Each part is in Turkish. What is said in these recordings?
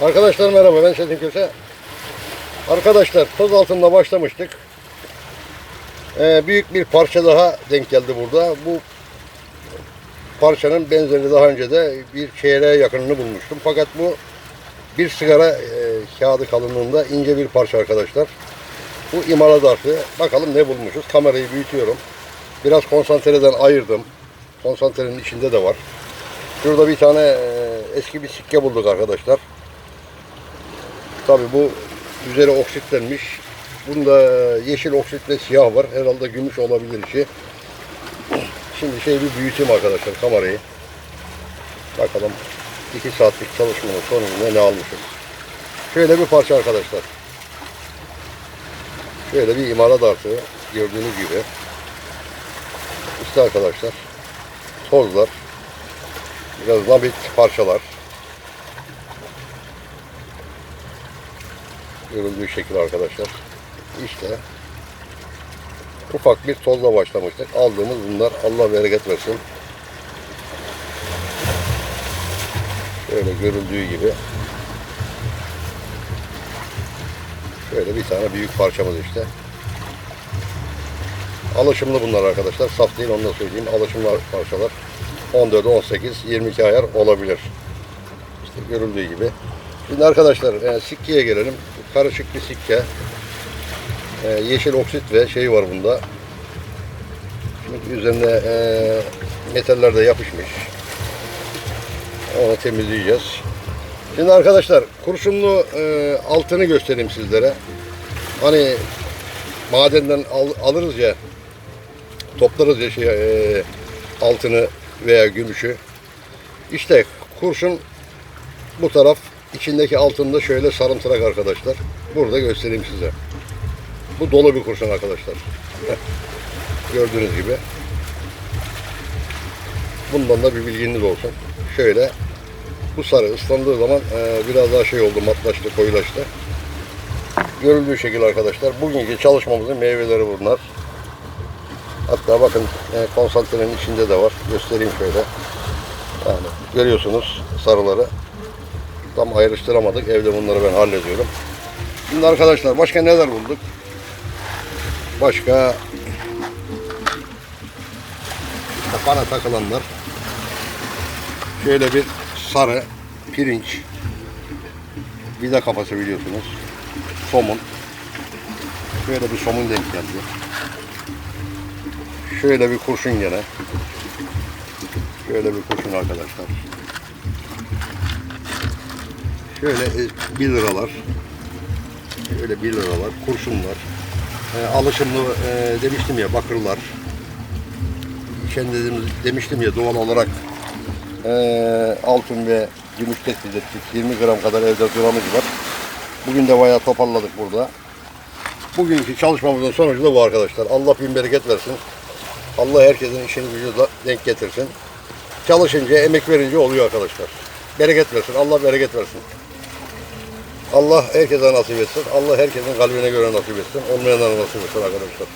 Arkadaşlar merhaba ben Çetin Köse. Arkadaşlar toz altında başlamıştık. Ee, büyük bir parça daha denk geldi burada. Bu parçanın benzeri daha önce de bir çeyreğe yakınını bulmuştum. Fakat bu bir sigara e, kağıdı kalınlığında ince bir parça arkadaşlar. Bu imala dartı. Bakalım ne bulmuşuz. Kamerayı büyütüyorum. Biraz konsantreden ayırdım. Konsantrenin içinde de var. Şurada bir tane e, eski bir sikke bulduk arkadaşlar. Tabi bu üzeri oksitlenmiş. Bunda yeşil oksit ve siyah var. Herhalde gümüş olabilir içi. Şimdi şey bir büyüteyim arkadaşlar kamerayı. Bakalım 2 saatlik çalışmanın sonunda ne almışız. Şöyle bir parça arkadaşlar. Şöyle bir imalat artığı gördüğünüz gibi. İşte arkadaşlar tozlar, biraz nabit parçalar. Görüldüğü şekil arkadaşlar. İşte ufak bir tozla başlamıştık. Aldığımız bunlar Allah bereket versin. Şöyle görüldüğü gibi. Şöyle bir tane büyük parçamız işte. Alışımlı bunlar arkadaşlar. Saf değil onu da söyleyeyim. Alışımlı parçalar. 14, 18, 22 ayar olabilir. İşte görüldüğü gibi. Şimdi arkadaşlar e, sikkeye gelelim. Karışık bir sikke. E, yeşil oksit ve şey var bunda. Şimdi üzerine e, metaller de yapışmış. Onu temizleyeceğiz. Şimdi arkadaşlar kurşunlu e, altını göstereyim sizlere. Hani madenden al- alırız ya toplarız ya şey, e, altını veya gümüşü. İşte kurşun bu taraf içindeki altında şöyle sarımtırak arkadaşlar. Burada göstereyim size. Bu dolu bir kurşun arkadaşlar. Gördüğünüz gibi. Bundan da bir bilginiz olsun. Şöyle bu sarı ıslandığı zaman e, biraz daha şey oldu matlaştı koyulaştı. Görüldüğü şekil arkadaşlar. Bugünkü çalışmamızın meyveleri bunlar. Hatta bakın e, konsantrenin içinde de var. Göstereyim şöyle. Yani görüyorsunuz sarıları. Tam ayrıştıramadık. Evde bunları ben hallediyorum. Şimdi arkadaşlar başka neler bulduk? Başka kafana takılanlar. Şöyle bir sarı pirinç vida kafası biliyorsunuz. Somun. Şöyle bir somun denk geldi. Şöyle bir kurşun gene. Şöyle bir kurşun arkadaşlar. Şöyle 1 liralar. Şöyle 1 liralar. Kurşunlar. E, alışımlı e, demiştim ya bakırlar. İçen dediğimiz, demiştim ya doğal olarak e, altın ve gümüş tespit ettik. 20 gram kadar evde duramız var. Bugün de bayağı toparladık burada. Bugünkü çalışmamızın sonucu da bu arkadaşlar. Allah bin bereket versin. Allah herkesin işini gücü de denk getirsin. Çalışınca, emek verince oluyor arkadaşlar. Bereket versin. Allah bereket versin. Allah herkese nasip etsin. Allah herkesin kalbine göre nasip etsin. Olmayanlara nasip etsin arkadaşlar.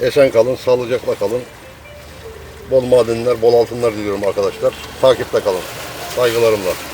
Esen kalın, sağlıcakla kalın. Bol madenler, bol altınlar diliyorum arkadaşlar. Takipte kalın. Saygılarımla.